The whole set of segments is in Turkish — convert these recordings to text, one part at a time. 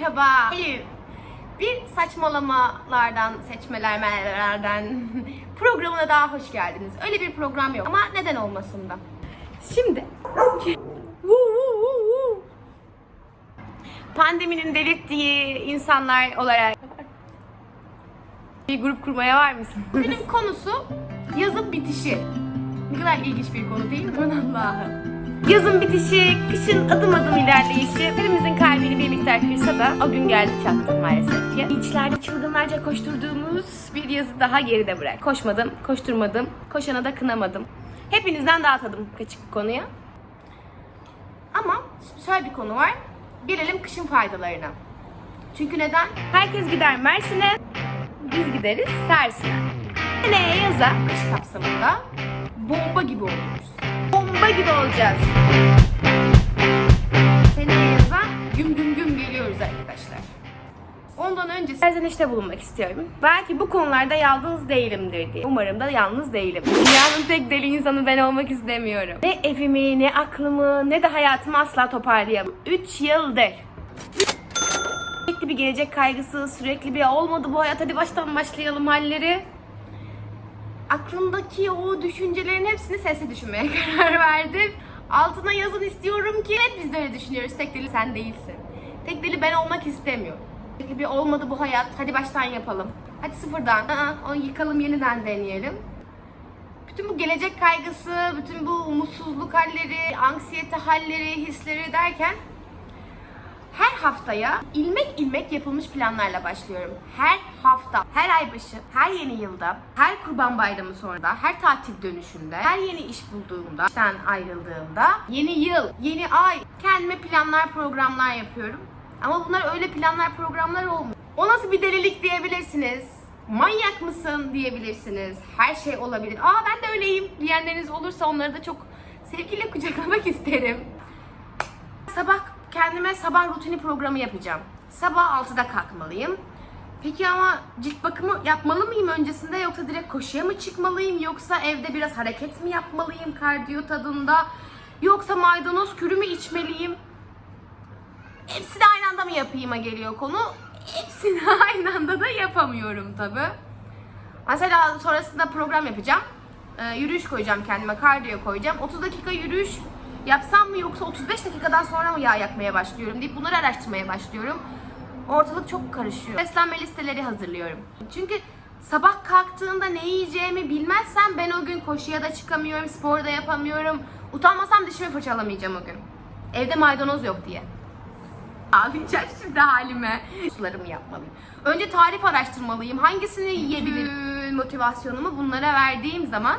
Merhaba. Hello. Bir saçmalamalardan, seçmelerden programına daha hoş geldiniz. Öyle bir program yok ama neden olmasın da. Şimdi pandeminin delirttiği insanlar olarak bir grup kurmaya var mısın? Bugünün konusu yazın bitişi. Ne kadar ilginç bir konu değil mi? Allah'ım. Yazın bitişi, kışın adım adım ilerleyişi hepimizin kalbini bir miktar kırsa da o gün geldi çattı maalesef ki. İçlerde çılgınlarca koşturduğumuz bir yazı daha geride bırak. Koşmadım, koşturmadım, koşana da kınamadım. Hepinizden dağıtadım kaçık konuya. Ama şöyle bir konu var. Gelelim kışın faydalarına. Çünkü neden? Herkes gider Mersin'e, biz gideriz tersine. Seneye yaza, kış kapsamında bomba gibi oluruz. Bomba gibi olacağız. Seneye yaza güm güm güm geliyoruz arkadaşlar. Ondan önce serzenişte bulunmak istiyorum. Belki bu konularda yalnız değilimdir diye. Umarım da yalnız değilim. Dünyanın tek deli insanı ben olmak istemiyorum. Ne evimi, ne aklımı, ne de hayatımı asla toparlayamam. 3 yıldır. Sürekli bir gelecek kaygısı, sürekli bir olmadı bu hayat hadi baştan başlayalım halleri. Aklımdaki o düşüncelerin hepsini sesli düşünmeye karar verdim. Altına yazın istiyorum ki evet biz de öyle düşünüyoruz. Tek deli sen değilsin. Tek deli ben olmak istemiyorum. Sürekli bir olmadı bu hayat hadi baştan yapalım. Hadi sıfırdan Aa, onu yıkalım yeniden deneyelim. Bütün bu gelecek kaygısı, bütün bu umutsuzluk halleri, anksiyete halleri, hisleri derken her haftaya ilmek ilmek yapılmış planlarla başlıyorum. Her hafta, her ay başı, her yeni yılda, her kurban bayramı sonrada, her tatil dönüşünde, her yeni iş bulduğumda, işten ayrıldığımda, yeni yıl, yeni ay kendime planlar, programlar yapıyorum. Ama bunlar öyle planlar, programlar olmuyor. O nasıl bir delilik diyebilirsiniz. Manyak mısın diyebilirsiniz. Her şey olabilir. Aa ben de öyleyim diyenleriniz olursa onları da çok sevgiyle kucaklamak isterim. Sabah kendime sabah rutini programı yapacağım. Sabah 6'da kalkmalıyım. Peki ama cilt bakımı yapmalı mıyım öncesinde yoksa direkt koşuya mı çıkmalıyım yoksa evde biraz hareket mi yapmalıyım kardiyo tadında yoksa maydanoz kürü mü içmeliyim? Hepsini aynı anda mı yapayım'a geliyor konu. Hepsini aynı anda da yapamıyorum tabi. Mesela sonrasında program yapacağım. Ee, yürüyüş koyacağım kendime, kardiyo koyacağım. 30 dakika yürüyüş yapsam mı yoksa 35 dakikadan sonra mı yağ yakmaya başlıyorum deyip bunları araştırmaya başlıyorum. Ortalık çok karışıyor. Beslenme listeleri hazırlıyorum. Çünkü sabah kalktığımda ne yiyeceğimi bilmezsem ben o gün koşuya da çıkamıyorum, spor da yapamıyorum. Utanmasam dişimi fırçalamayacağım o gün. Evde maydanoz yok diye. Ağlayacağım şimdi halime. Sularımı yapmalıyım. Önce tarif araştırmalıyım. Hangisini yiyebilirim? Motivasyonumu bunlara verdiğim zaman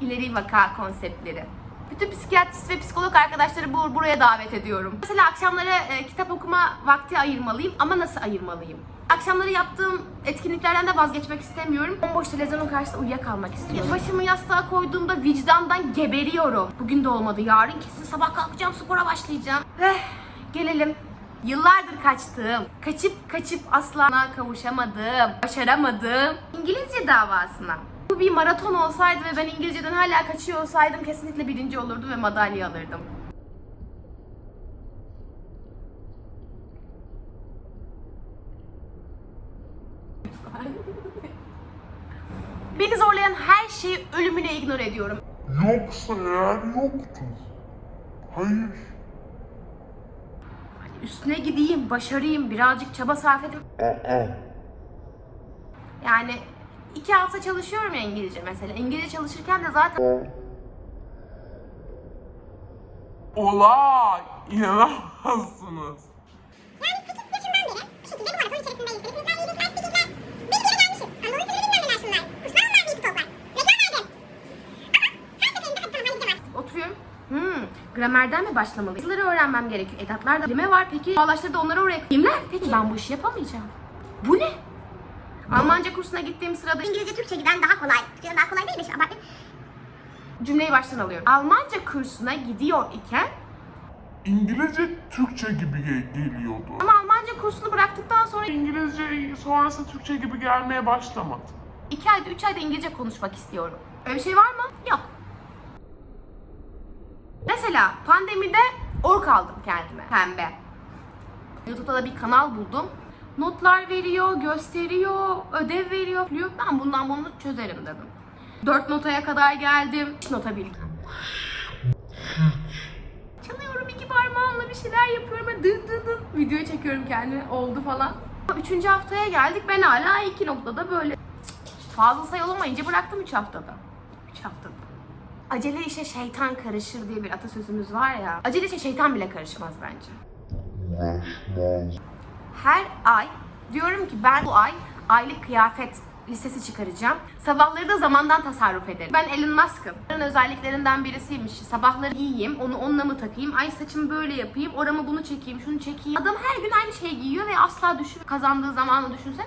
ileri vaka konseptleri. Bütün psikiyatrist ve psikolog arkadaşları bu, buraya davet ediyorum. Mesela akşamları e, kitap okuma vakti ayırmalıyım ama nasıl ayırmalıyım? Akşamları yaptığım etkinliklerden de vazgeçmek istemiyorum. Bomboş televizyonun karşısında uyuyakalmak istiyorum. Başımı yastığa koyduğumda vicdandan geberiyorum. Bugün de olmadı. Yarın kesin sabah kalkacağım, spora başlayacağım. Eh, gelelim Yıllardır kaçtığım, kaçıp kaçıp asla kavuşamadığım, başaramadığım İngilizce davasına. Bu bir maraton olsaydı ve ben İngilizceden hala kaçıyor olsaydım kesinlikle birinci olurdum ve madalya alırdım. Beni zorlayan her şeyi ölümüne ignore ediyorum. Yoksa eğer yoktur. Hayır. Üstüne gideyim, başarayım, birazcık çaba sarf edeyim. Yani iki hafta çalışıyorum ya İngilizce mesela. İngilizce çalışırken de zaten Olay. İnanamazsınız. Yani 8 yaşından beri bu şekilde bu maraton içerisindeyiz. Sınıflar yeni ders bilgiler. Bir kere gelmişiz. Anadolu sınırı bilmem neler şunlar. Kuşlar onlar büyük toplar. Reklam verdim. Ama her seferinde hadi tamam halledeceğim oturuyorum. Hmm, gramerden mi başlamalıyım? Yazıları öğrenmem gerekiyor. Edatlar da kelime var. Peki bağlaçları da onları oraya koyayımlar. Peki ben bu işi yapamayacağım. Bu ne? Almanca kursuna gittiğim sırada İngilizce Türkçe giden daha kolay. Türkçe daha kolay değil de abartma. cümleyi baştan alıyorum. Almanca kursuna gidiyor iken İngilizce Türkçe gibi ge- geliyordu. ama Almanca kursunu bıraktıktan sonra İngilizce sonrası Türkçe gibi gelmeye başlamadı. iki ayda üç ayda İngilizce konuşmak istiyorum. Öyle bir şey var mı? Yok. Mesela pandemide ork aldım kendime. Pembe. YouTube'da da bir kanal buldum. Notlar veriyor, gösteriyor, ödev veriyor. diyor. Ben bundan bunu çözerim dedim. 4 notaya kadar geldim. 3 nota bildim. Çalıyorum iki parmağımla bir şeyler yapıyorum. Dın dın dın. Video çekiyorum kendime. Oldu falan. Üçüncü haftaya geldik. Ben hala iki noktada böyle fazla sayı olamayınca bıraktım 3 haftada. 3 haftada. Acele işe şeytan karışır diye bir atasözümüz var ya. Acele işe şeytan bile karışmaz bence. Her ay diyorum ki ben bu ay aylık kıyafet listesi çıkaracağım. Sabahları da zamandan tasarruf ederim. Ben Elon Musk'ım. Bunun özelliklerinden birisiymiş. Sabahları giyeyim, onu onunla mı takayım, ay saçımı böyle yapayım, oramı bunu çekeyim, şunu çekeyim. Adam her gün aynı şeyi giyiyor ve asla düşün kazandığı zamanı düşünsenize.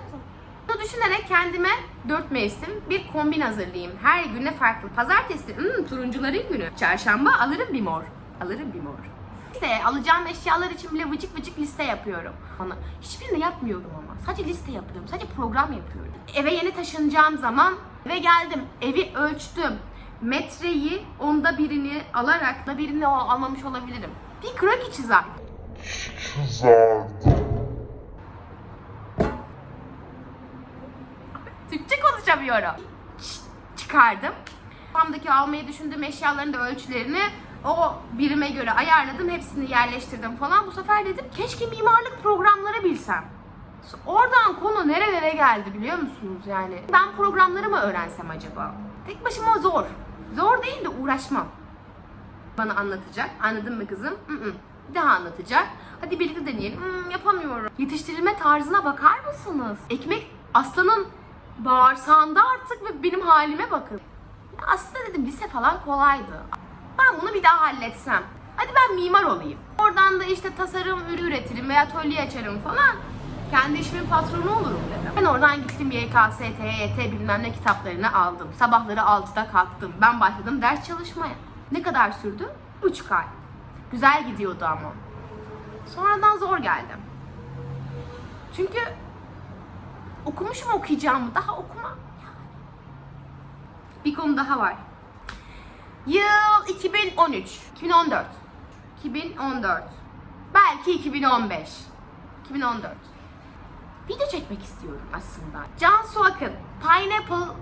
Bunu düşünerek kendime dört mevsim bir kombin hazırlayayım. Her güne farklı. Pazartesi hmm, turuncuların günü. Çarşamba alırım bir mor. Alırım bir mor. Liste, alacağım eşyalar için bile vıcık vıcık liste yapıyorum. Bana hiçbirini yapmıyorum ama. Sadece liste yapıyorum. Sadece program yapıyorum. Eve yeni taşınacağım zaman eve geldim. Evi ölçtüm. Metreyi onda birini alarak da birini almamış olabilirim. Bir kroki çizer. Türkçe konuşamıyorum. Ç- çıkardım. Kafamdaki almayı düşündüğüm eşyaların da ölçülerini o birime göre ayarladım. Hepsini yerleştirdim falan. Bu sefer dedim keşke mimarlık programları bilsem. Oradan konu nerelere geldi biliyor musunuz yani? Ben programları mı öğrensem acaba? Tek başıma zor. Zor değil de uğraşmam. Bana anlatacak. Anladın mı kızım? Mm-mm. Bir daha anlatacak. Hadi birlikte deneyelim. Hmm, yapamıyorum. Yetiştirilme tarzına bakar mısınız? Ekmek aslanın bağırsağında artık ve benim halime bakın. Aslında dedim lise falan kolaydı. Ben bunu bir daha halletsem. Hadi ben mimar olayım. Oradan da işte tasarım ürü üretirim veya atölye açarım falan. Kendi işimin patronu olurum dedim. Ben oradan gittim YKS, TYT E bilmem ne kitaplarını aldım. Sabahları 6'da kalktım. Ben başladım ders çalışmaya. Ne kadar sürdü? 3 ay. Güzel gidiyordu ama. Sonradan zor geldi. Çünkü okumuşum okuyacağımı daha okumam. Bir konu daha var. Yıl 2013, 2014, 2014, belki 2015, 2014. Video çekmek istiyorum aslında. Cansu Akın, Pineapple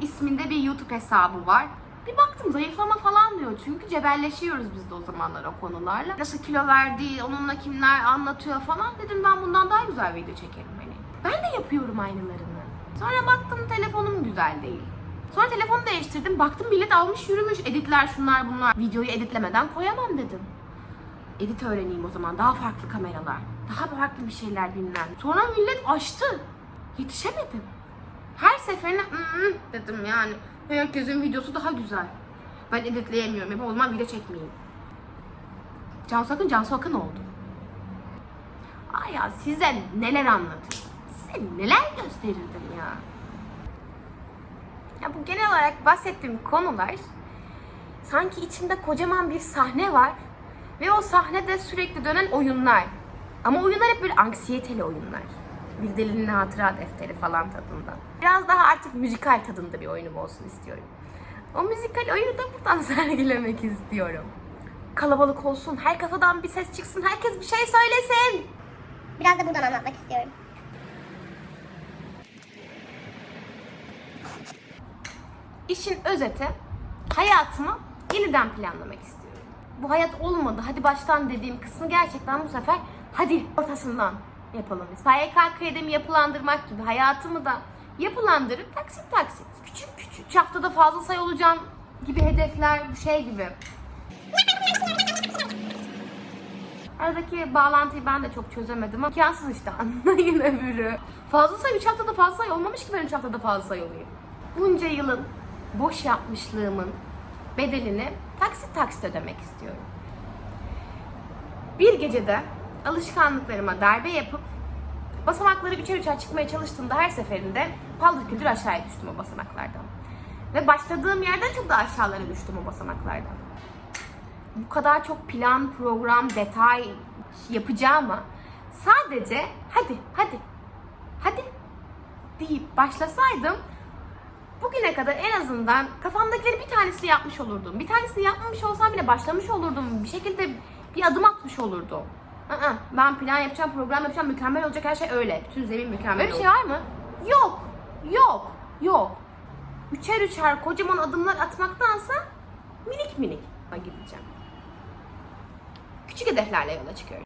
isminde bir YouTube hesabı var. Bir baktım zayıflama falan diyor. Çünkü cebelleşiyoruz biz de o zamanlar o konularla. Nasıl kilo verdi, onunla kimler anlatıyor falan. Dedim ben bundan daha güzel video çekerim hani. Ben de yapıyorum aynılarını. Sonra baktım telefonum güzel değil. Sonra telefonu değiştirdim. Baktım millet almış yürümüş. Editler şunlar bunlar. Videoyu editlemeden koyamam dedim. Edit öğreneyim o zaman. Daha farklı kameralar. Daha farklı bir şeyler bilmem. Sonra millet açtı. Yetişemedim. Her seferinde "Mm, dedim yani. Herkesin videosu daha güzel. Ben editleyemiyorum. Yapamam. O zaman video çekmeyeyim. Cansu Akın, Cansu Akın oldu. Ay ya size neler anlatırdım. Size neler gösterirdim ya. Ya bu genel olarak bahsettiğim konular sanki içinde kocaman bir sahne var ve o sahnede sürekli dönen oyunlar. Ama oyunlar hep böyle anksiyeteli oyunlar. Bir delinin hatıra defteri falan tadında. Biraz daha artık müzikal tadında bir oyunum olsun istiyorum. O müzikal oyunu da buradan sergilemek istiyorum. Kalabalık olsun, her kafadan bir ses çıksın, herkes bir şey söylesin. Biraz da buradan anlatmak istiyorum. İşin özeti hayatımı yeniden planlamak istiyorum. Bu hayat olmadı hadi baştan dediğim kısmı gerçekten bu sefer hadi ortasından yapalım. KYK kredimi yapılandırmak gibi hayatımı da yapılandırıp taksit taksit küçük küçük üç haftada fazla sayı olacağım gibi hedefler bu şey gibi. Aradaki bağlantıyı ben de çok çözemedim ama imkansız işte anlayın öbürü. Fazla sayı 3 haftada fazla sayı olmamış ki ben 3 haftada fazla sayı olayım. Bunca yılın boş yapmışlığımın bedelini taksit taksit ödemek istiyorum. Bir gecede alışkanlıklarıma darbe yapıp basamakları üçer üçer çıkmaya çalıştığımda her seferinde paldır küldür aşağıya düştüm o basamaklardan. Ve başladığım yerden çok da aşağılara düştüm o basamaklardan bu kadar çok plan, program, detay yapacağıma sadece hadi hadi hadi deyip başlasaydım bugüne kadar en azından kafamdakileri bir tanesini yapmış olurdum. Bir tanesini yapmamış olsam bile başlamış olurdum. Bir şekilde bir adım atmış olurdum. Aa, ben plan yapacağım, program yapacağım, mükemmel olacak her şey öyle. Bütün zemin mükemmel Öyle bir şey var mı? Yok, yok, yok. Üçer üçer kocaman adımlar atmaktansa minik minik gideceğim. Küçük hedeflerle yola çıkıyorum.